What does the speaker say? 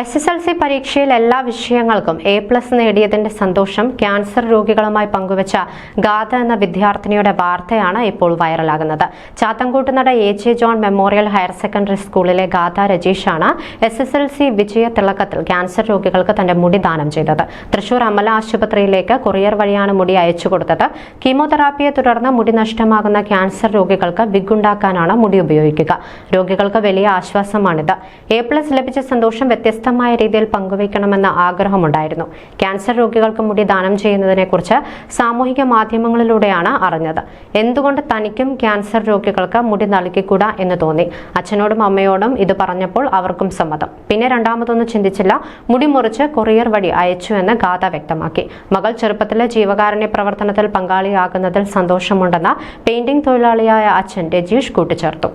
S S L C പരീക്ഷയിൽ എല്ലാ വിഷയങ്ങൾക്കും എ പ്ലസ് നേടിയതിന്റെ സന്തോഷം ക്യാൻസർ രോഗികളുമായി പങ്കുവച്ച ഗാഥ എന്ന വിദ്യാർത്ഥിനിയുടെ വാർത്തയാണ് ഇപ്പോൾ വൈറലാകുന്നത്. Chathankoottunada A J John memorial higher secondary സ്കൂളിലെ ഗാഥ രജീഷാണ് എസ് എസ് എൽ സി വിജയ തിളക്കത്തിൽ ക്യാൻസർ രോഗികൾക്ക് തന്റെ മുടി ദാനം ചെയ്തത്. തൃശൂർ അമല ആശുപത്രിയിലേക്ക് കൊറിയർ വഴിയാണ് മുടി അയച്ചു കൊടുത്തത്. കീമോതെറാപ്പിയെ തുടർന്ന് മുടി നഷ്ടമാകുന്ന ക്യാൻസർ രോഗികൾക്ക് വിഗ് ഉണ്ടാക്കാനാണ് മുടി ഉപയോഗിക്കുക. രോഗികൾക്ക് വലിയ ആശ്വാസമാണിത്. എ പ്ലസ് ലഭിച്ച സന്തോഷം വ്യത്യസ്തമായ രീതിയിൽ പങ്കുവയ്ക്കണമെന്ന ആഗ്രഹമുണ്ടായിരുന്നു. ക്യാൻസർ രോഗികൾക്ക് മുടി ദാനം ചെയ്യുന്നതിനെക്കുറിച്ച് സാമൂഹിക മാധ്യമങ്ങളിലൂടെയാണ് അറിഞ്ഞത്. എന്തുകൊണ്ട് തനിക്കും ക്യാൻസർ രോഗികൾക്ക് മുടി നൽകിക്കൂടാ എന്ന് തോന്നി. അച്ഛനോടും അമ്മയോടും ഇത് പറഞ്ഞപ്പോൾ അവർക്കും സമ്മതം. പിന്നെ രണ്ടാമതൊന്നും ചിന്തിച്ചില്ല. മുടി മുറിച്ച് കൊറിയർ വഴി അയച്ചു എന്ന് ഗാഥ വ്യക്തമാക്കി. മകൾ ചെറുപ്പത്തിലെ ജീവകാരുണ്യ പ്രവർത്തനത്തിൽ പങ്കാളിയാകുന്നതിൽ സന്തോഷമുണ്ടെന്ന പെയിന്റിംഗ് തൊഴിലാളിയായ അച്ഛൻ രജീഷ് കൂട്ടിച്ചേർത്തു.